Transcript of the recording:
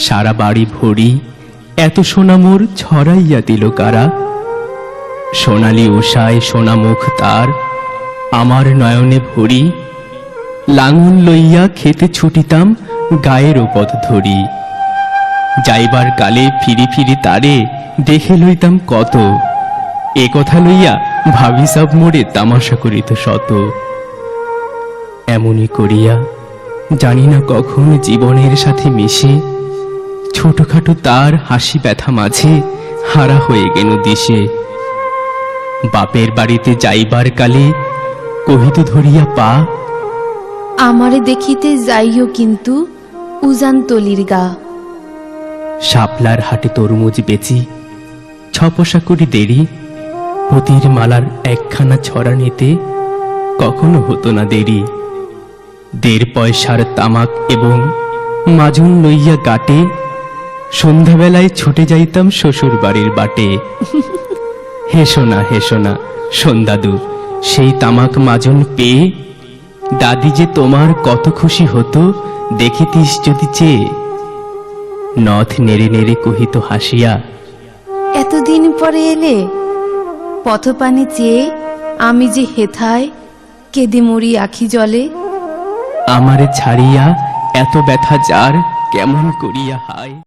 সারা বাড়ি ভরি, এত সোনা মোর ছড়াইয়া দিল কারা? সোনালি উষায় সোনা মুখ তার, আমার নয়নে ভরি, লাঙুল লইয়া খেতে ছুটিতাম গায়ের পথ ধরি। যাইবার কালে ফিরি ফিরি তারে দেখে লইতাম কত, এ কথা লইয়া ভাবি সব মোড়ে তামাশা করিত শত। এমনই করিয়া জানি না কখন জীবনের সাথে মিশে ছোটখাটো তার হাসি ব্যথা মাঝে হারা হয়ে গেল দিশে। বাপের বাড়িতে যাইবার কালে কহিত ধরিয়া পা আমারে দেখিতে যাইও কিন্তু উজান তলির গা। শাপলার হাটে তরমুজ বেচি ছপসা করি দেরি হতির মালার একখানা ছড়া নিতে কখনো হতো না দেরি। দেড় পয়সার তামাক এবং মাজন লইয়া গাটে সন্ধ্যাবেলায় ছুটে যাইতাম শ্বশুর বাড়ির বাটে হেসো না হেসো না সন্ধ্যাদু সেই তামাক মাজন পেয়ে দাদি যে তোমার কত খুশি হতো দেখিতিস যদি চেয়ে। নথ নেড়ে নেড়ে কহিত হাসিয়া এতদিন পরে এলে পথপানে চেয়ে আমি যে হেথায় কেঁদে মরি আখি জলে। আমারে ছাড়িয়া এত ব্যথা যার কেমন করিয়া হায়।